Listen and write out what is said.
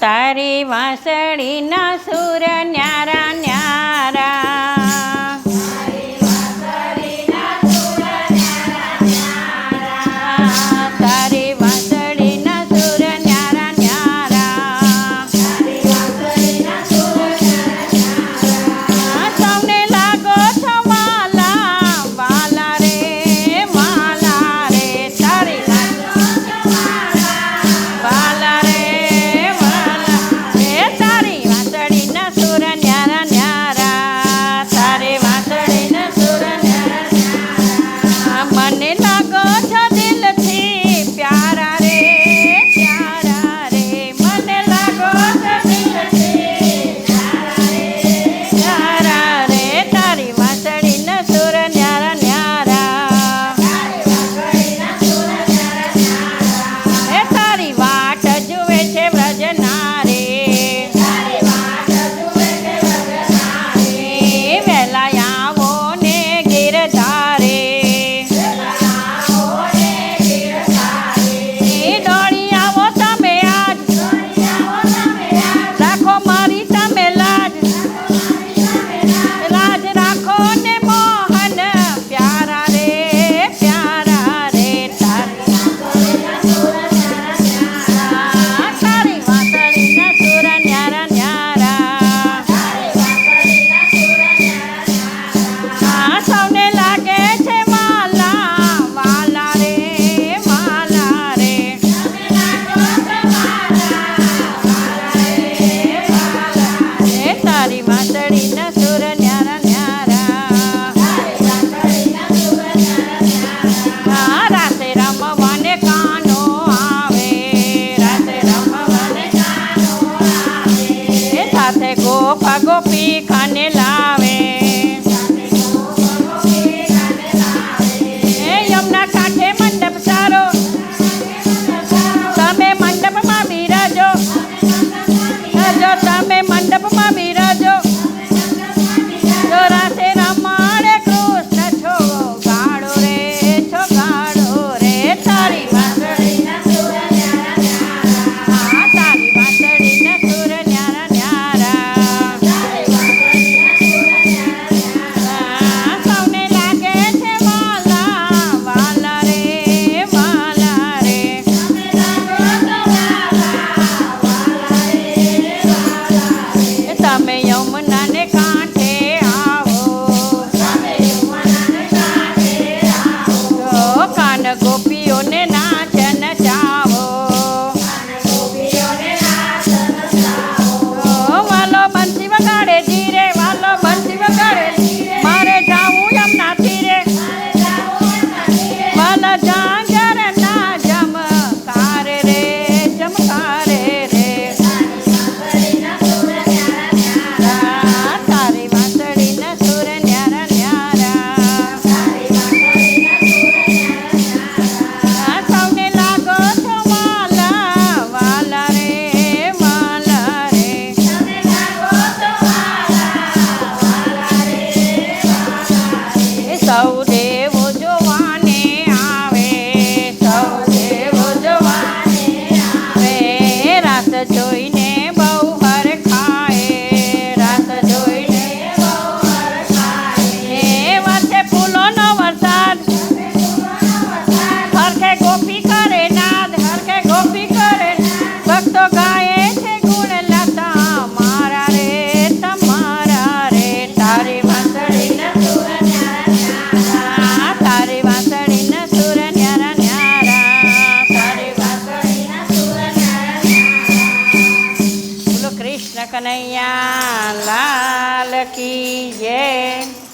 તારી વાસળીના સુર Nyara Lago Pi Canela. dang Kanaiya લાલ કી જય